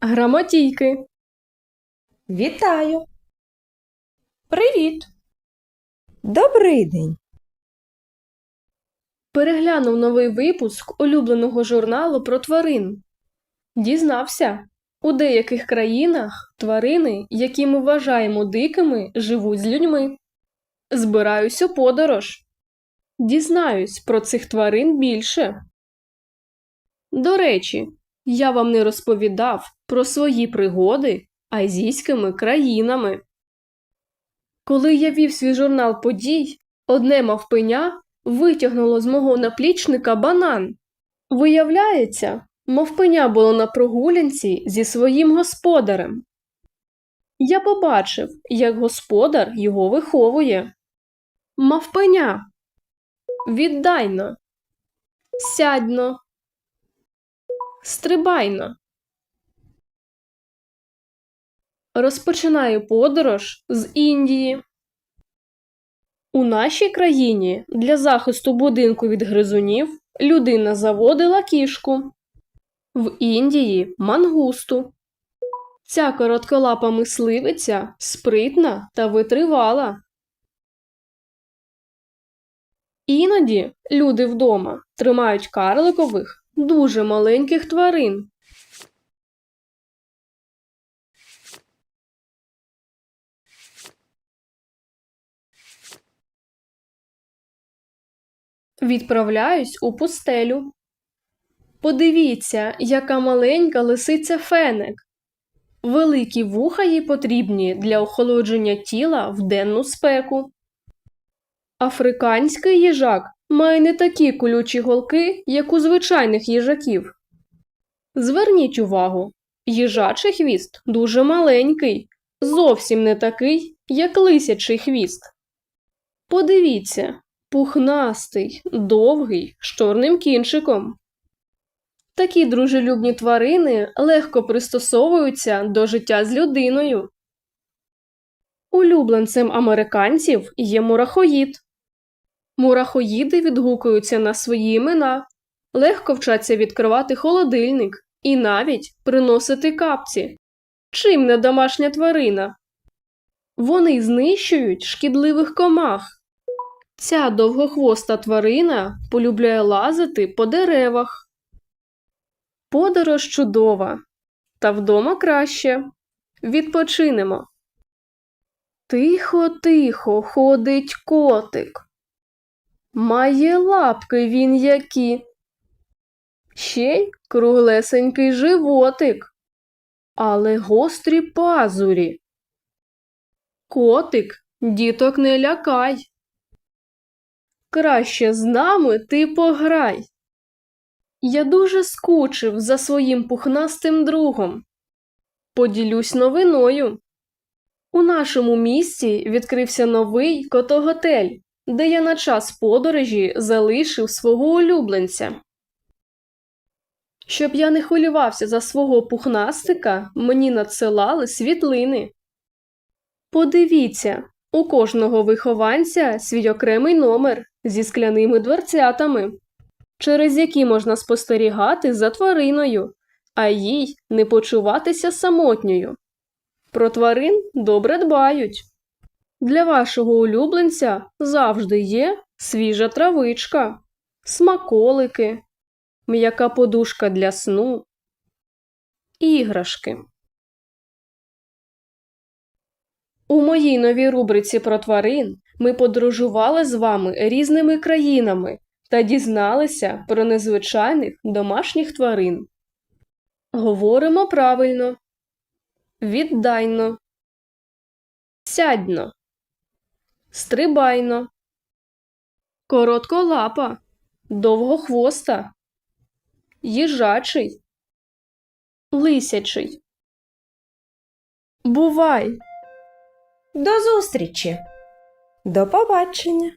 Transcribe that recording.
Грамотійки. Вітаю! Привіт! Добрий день! Переглянув новий випуск улюбленого журналу про тварин. Дізнався, у деяких країнах тварини, які ми вважаємо дикими, живуть з людьми. Збираюсь у подорож. Дізнаюсь про цих тварин більше. До речі, я вам не розповідав про свої пригоди азійськими країнами. Коли я вів свій журнал подій, одне мавпеня витягнуло з мого наплічника банан. Виявляється, мавпеня було на прогулянці зі своїм господарем. Я побачив, як господар його виховує. Мавпеня. Віддайно. Сядьно. Стрибайно. Розпочинаю подорож з Індії. У нашій країні для захисту будинку від гризунів людина заводила кішку. В Індії мангусту. Ця коротколапа мисливиця спритна та витривала. Іноді люди вдома тримають карликових, дуже маленьких тварин. Відправляюсь у пустелю. Подивіться, яка маленька лисиця феник. Великі вуха їй потрібні для охолодження тіла в денну спеку. Африканський їжак має не такі колючі голки, як у звичайних їжаків. Зверніть увагу, їжачий хвіст дуже маленький, зовсім не такий, як лисячий хвіст. Подивіться, пухнастий, довгий, з чорним кінчиком. Такі дружелюбні тварини легко пристосовуються до життя з людиною. Улюбленцем американців є мурахоїд. Мурахоїди відгукуються на свої імена, легко вчаться відкривати холодильник і навіть приносити капці. Чим не домашня тварина? Вони знищують шкідливих комах. Ця довгохвоста тварина полюбляє лазити по деревах. Подорож чудова, та вдома краще. Відпочинемо. Тихо, тихо ходить котик. Має лапки він які. Ще й круглесенький животик, але гострі пазурі. Котик, діток не лякай. Краще з нами ти пограй. Я дуже скучив за своїм пухнастим другом. Поділюсь новиною. У нашому місті відкрився новий котоготель, де я на час подорожі залишив свого улюбленця. Щоб я не хвилювався за свого пухнастика, мені надсилали світлини. Подивіться, у кожного вихованця свій окремий номер зі скляними дверцятами, через які можна спостерігати за твариною, а їй не почуватися самотньою. Про тварин добре дбають. Для вашого улюбленця завжди є свіжа травичка, смаколики, м'яка подушка для сну, іграшки. У моїй новій рубриці про тварин ми подорожували з вами різними країнами та дізналися про незвичайних домашніх тварин. Говоримо правильно, віддайно, сядьно, стрибайно, коротколапа, довгохвоста, їжачий, лисячий. Бувай! До зустрічі! До побачення!